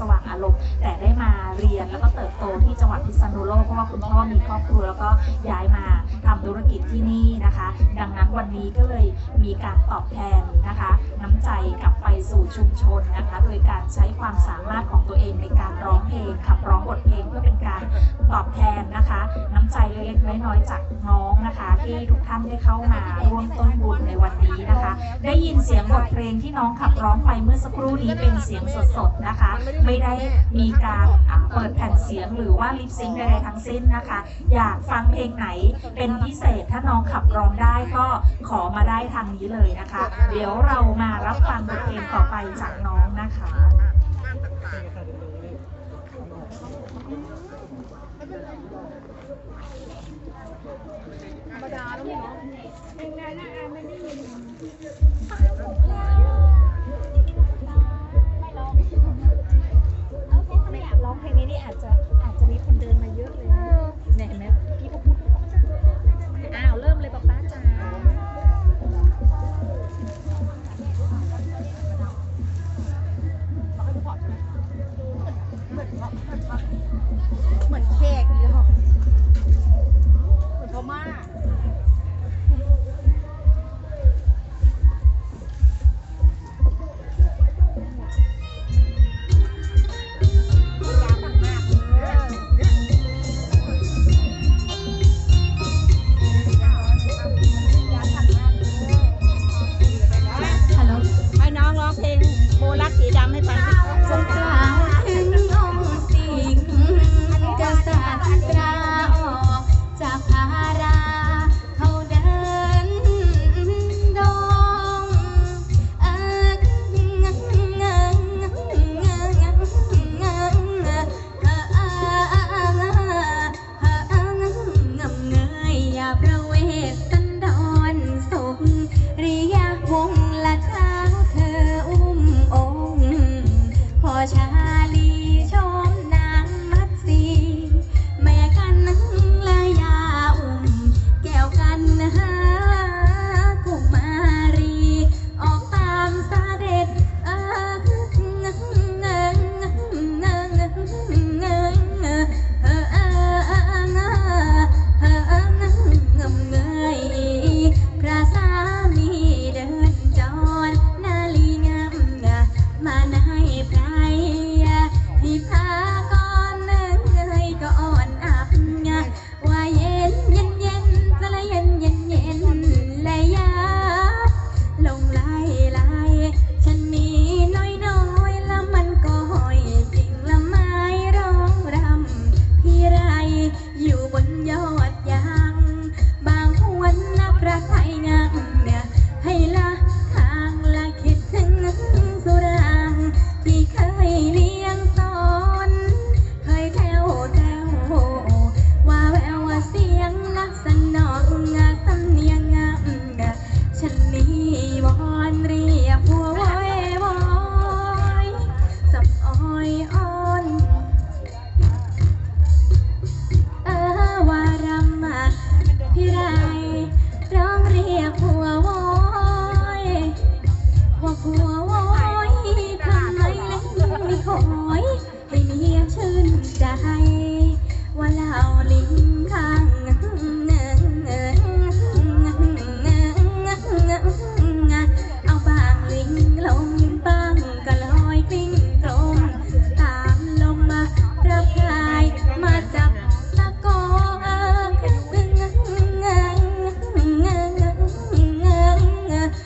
สว่างอารมณ์ แต่ได้มาเรียนแล้วก็เติบโตที่จังหวัดพิษณุโลกเพราะว่าคุณพ่อมีครอบครัวแล้วก็ย้ายมาทำธุรกิจที่นี่นะคะ ดังนั้นวันนี้ก็เลยมีการตอบแทนนะคะ น้ำใจกลับไปสู่ชุมชนนะคะ โดยการใช้ความสามารถของตัวเองในการร้องเพลงขับร้องบทเพลงเพื่อเป็นการตอบแทนนะคะ น้ำใจเล็กๆน้อยๆจากน้องนะคะ ที่ทุกท่านได้เข้ามาร่วมต้นบุญในวันนี้นะคะ ได้ยินเสียงบทเพลงที่น้องขับร้องไปเมื่อสักครู่นี้เป็นเสียงสดๆนะคะไม่ได้มีการเปิดแผ่นเสียงหรือว่าลิปซิงค์ใดๆทั้งสิ้นนะคะ อยากฟังเพลงไหนเป็นพิเศษถ้าน้องขับร้องได้ก็ขอมาได้ทางนี้เลยนะคะ เดี๋ยวเรามารับฟังบทเพลงต่อไปจากน้องนะคะร้ แขกเยค่ะเหมือนพม่า